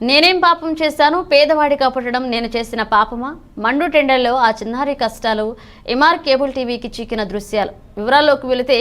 నేనేం పాపం చేశాను? పేదవాడి కప్పటడం నేను చేసిన పాపమా? మండు టెండర్లో ఆ చిన్నారి కష్టాలు ఎంఆర్ కేబుల్ టీవీకి చిక్కిన దృశ్యాలు. వివరాల్లోకి వెళితే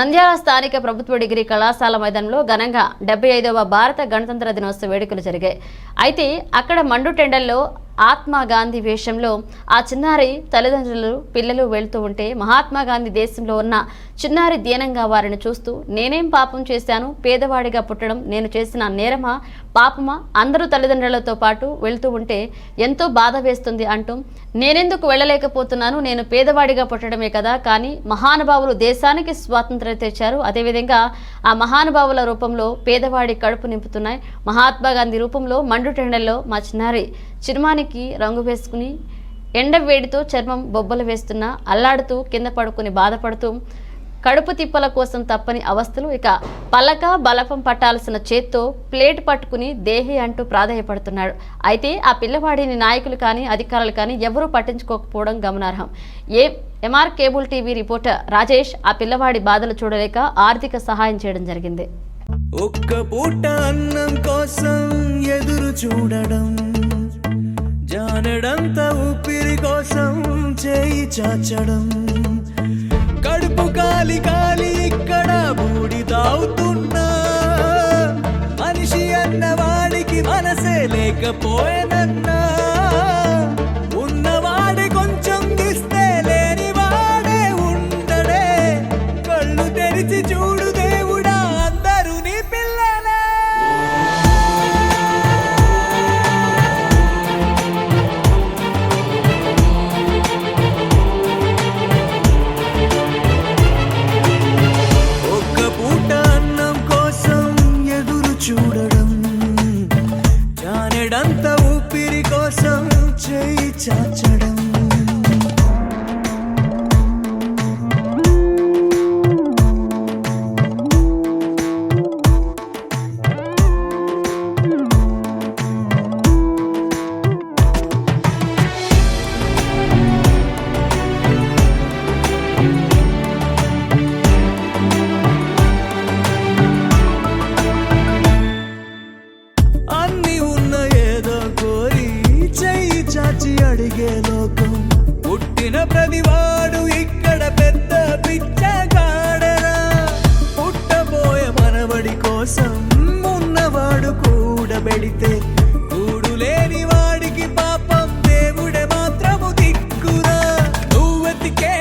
నంద్యాల స్థానిక ప్రభుత్వ డిగ్రీ కళాశాల మైదానంలో ఘనంగా డెబ్బై ఐదవ భారత గణతంత్ర దినోత్సవ వేడుకలు జరిగాయి. అయితే అక్కడ మండు టెండర్లో ఆత్మా గాంధీ వేషంలో ఆ చిన్నారి తల్లిదండ్రులు పిల్లలు వెళ్తూ ఉంటే మహాత్మా గాంధీ దేశంలో ఉన్న చిన్నారి దీనంగా వారిని చూస్తూ నేనేం పాపం చేశాను? పేదవాడిగా పుట్టడం నేను చేసిన నేరమా? పాపమా? అందరూ తల్లిదండ్రులతో పాటు వెళ్తూ ఉంటే ఎంతో బాధ వేస్తుంది అంటూ నేనెందుకు వెళ్ళలేకపోతున్నాను? నేను పేదవాడిగా పుట్టడమే కదా. కానీ మహానుభావులు దేశానికి స్వాతంత్రం తెచ్చారు. అదేవిధంగా ఆ మహానుభావుల రూపంలో పేదవాడి కడుపు నింపుతున్నాయి. మహాత్మా గాంధీ రూపంలో మండు టెండల్లో మా చిన్నారి చిరుమానికి రంగు వేసుకుని ఎండ వేడితో చర్మం బొబ్బలు వేస్తున్నా అల్లాడుతూ కింద పడుకుని బాధపడుతూ కడుపు తిప్పల కోసం తప్పని అవస్థలు ఇక పలక బలపం పట్టాల్సిన చేత్తో ప్లేట్ పట్టుకుని దేహి అంటూ ప్రాధాయపడుతున్నాడు. అయితే ఆ పిల్లవాడిని నాయకులు కానీ అధికారులు కానీ ఎవరూ పట్టించుకోకపోవడం గమనార్హం. A MR cable TV reporter Rajesh ఆ పిల్లవాడి బాధలు చూడలేక ఆర్థిక సహాయం చేయడం జరిగింది. ఒక్క పూట అన్నం కోసం ఎదురు చూడడం జానడంత ఊపిరి కోసం చేయి చాచడం. కడుపు కాలి కాలి ఇక్కడ బూడి తాగుతున్నా మనిషి అన్నవాడికి మనసే లేకపోయినా? అడిగే లోకం. పుట్టిన ప్రతివాడు ఇక్కడ పెద్ద పిచ్చగాడరా. పుట్టబోయే మనవడి కోసం ఉన్నవాడు కూడబెడితే కూడు వాడికి పాపం దేవుడే మాత్రము దిక్కురా. నువ్వెతికే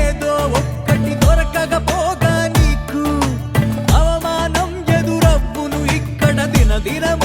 ఏదో ఒక్కటి దొరకకపోగా నీకు. అవమానం ఎదురవ్వును ఇక్కడ దిన దినము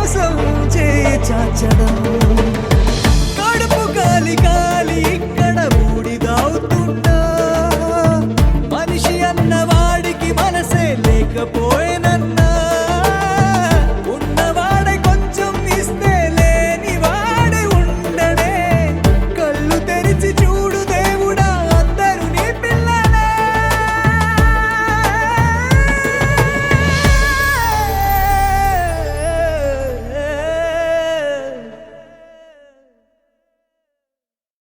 కోసం చేయి చాచడం. కడుపు గాలి గాలి ఇక్కడ బూడిదవుతుంటా మనిషి అన్న వాడికి మనసే లేకపోయేనన్న